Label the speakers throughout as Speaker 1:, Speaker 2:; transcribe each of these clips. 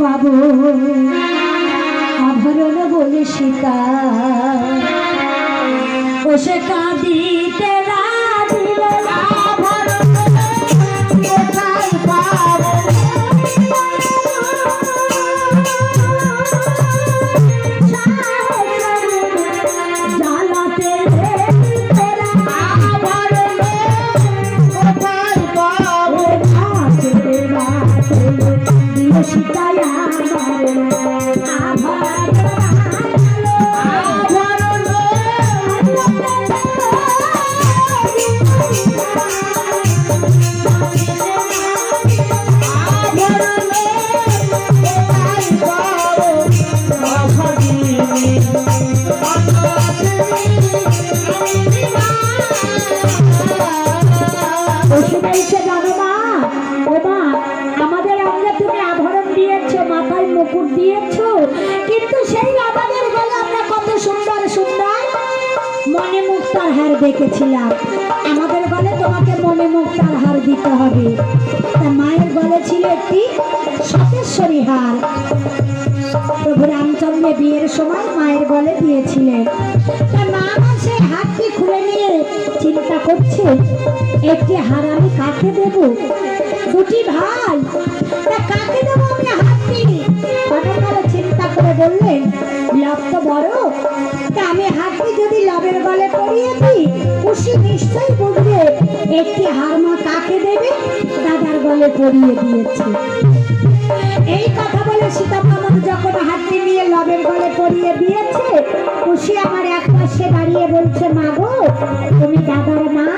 Speaker 1: পাবো? আভরণ বলে সীতা সে কাঁদিতে দেখেছিলাম। আমাদের গলে তোমাকে মনে মুক্তার হার দিতে হবে। তা মায়ের গলে ছিল একটি সতেশ্বরী হার। প্রভু রামচন্দ্রের বিয়ের সময় মায়ের গলে দিয়েছিলেন। তা মা আমার সেই হাতটি খুলে নিয়ে চিন্তা করছে, একটি হার আমি কাকে দেব? দুটি ভাই। তা বড় তা আমি হাতটি যদি লাভের গলে পরিয়ে দিই খুশি নিশ্চয়ই বুঝবে একটি হার মা কাকে দেবে? দাদার গলে পরিয়ে দিয়েছে। এই কথা বলে সীতামামা যখন হাতটি নিয়ে লবের গলে পরিয়ে দিয়েছে খুশি আমার এক পাশে দাঁড়িয়ে বলছে, মা গো, তুমি দাদার মা?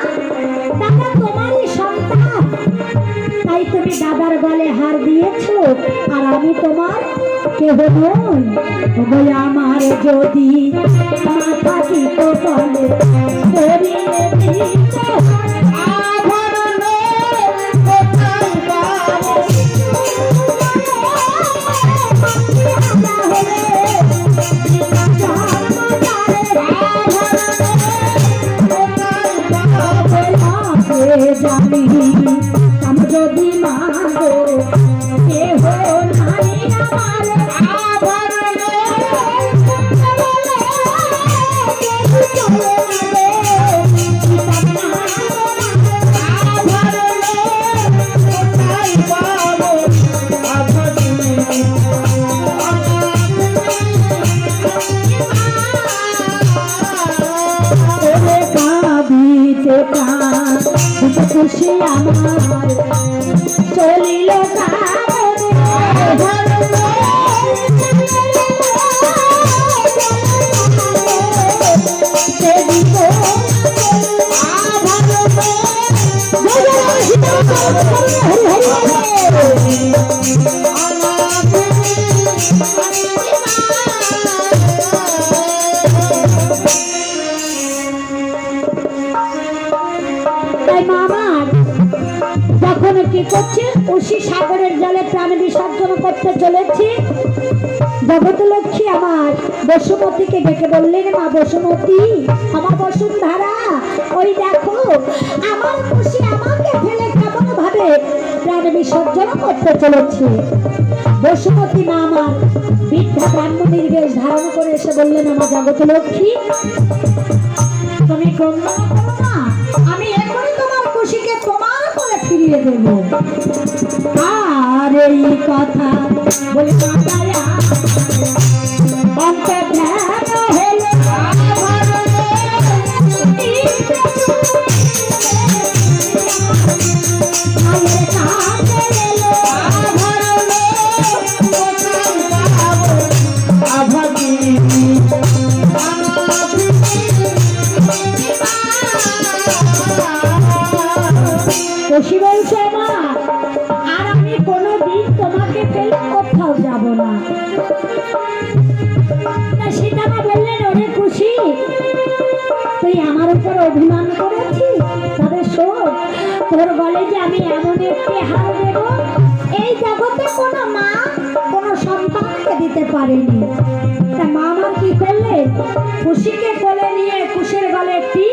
Speaker 1: দাদা তোমারই সন্তান। তাই তুমি দাদার গলে হার দিয়েছ, আর আমি তোমার কেহ নই বলে আমার যদি মাথা কি তো বলে আমার করছে, উষি সাগরের জলে প্রাণ বিসর্জন করতে চলেছে। জগতলক্ষ্মী আমার বসুমতীকে ডেকে বললেন, মা বসুমতী আমার বসুন্ধরা ওই দেখো, আমার খুশি আমাকে ফেলে কেমন ভাবে প্রাণ বিসর্জন করতে চলেছে? বসুমতী মা আমার বৃদ্ধা ব্রাহ্মণীর বেশ ধারণ করে এসে বললেন, আমার জগতলক্ষ্মী তুমি ক্রন্দন ফিরিয়ে দেব আর এই কথা বলে মাতায়া খুশি বলছে মা। আর আমি কোনোদিন তোমাকে ফেলে কোথাও যাব না। সীতামা বললেন, ওরে খুশি, তুই আমার উপর অভিমান করেছিস? তবে শোন, তোর বলে যে আমি এমন একটি হার দেব, এই জগতে কোনো মা, কোনো সন্তানকে দিতে পারেনি। তা মা আমার কি করলে খুশিকে কোলে নিয়ে খুশির গলে একটি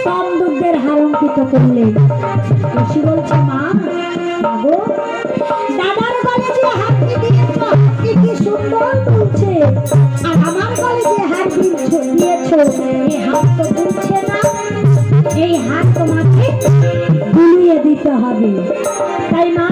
Speaker 1: স্তম হারঙ্কিত করলে। খুশি বলছে, মা বাবু দাদার গলে যে হাতটি দিয়েছ সুন্দর দুলছে আর আমার গলে যে হার দিয়েছ, এই হাত তো দুলছে না। এই হাত তোমাকে গুলিয়ে দিতে হবে। তাই মা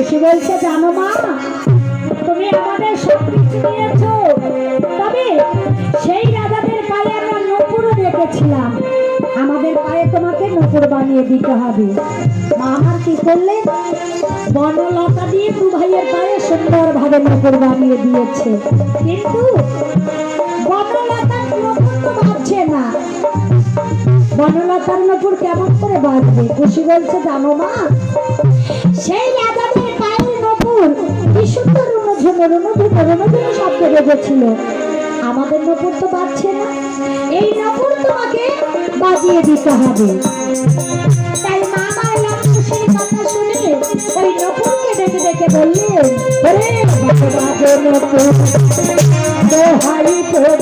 Speaker 1: এসে বলছে জানো মা? তুমি আমাদের সব কিছু নিয়েছো তবে সেই রাজাদের পায়ে আমরা নপুরও রেখেছিলাম আমাদের পায়ে তোমাকে নপুর বানিয়ে দিতে হবে। মা, আমার কি করলে? বনলতা দিয়ে দু ভাইয়ের পায়ে সুন্দরভাবে নপুর বানিয়ে দিয়েছে। কিন্তু বনলতার নপুর তো ভাবছে না। বনলতার নপুর কেমন করে বাঁচবে খুশি বলছে জানো মা? সেই কি অনুঝুমো অনুঝুমো অনুঝুমো শব্দ বেজেছিল আমাদের নপুর তো বাজছে না। এই নপুর তোমাকে বাজিয়ে দিতে হবে। তাই মামা সেই কথা শুনে ওই নপুরকে ডেকে ডেকে বললেন, ওরে বাজে নপুর, দোহাই তোর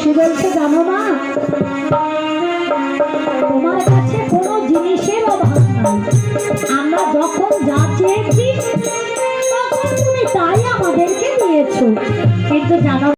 Speaker 1: সে বলছে জানো না তোমার কাছে কোনো জিনিসের অভাব নাই। আমরা যখন যা চেয়েছি, তখন তুমি তাই আমাদেরকে দিয়েছ। কিন্তু জানো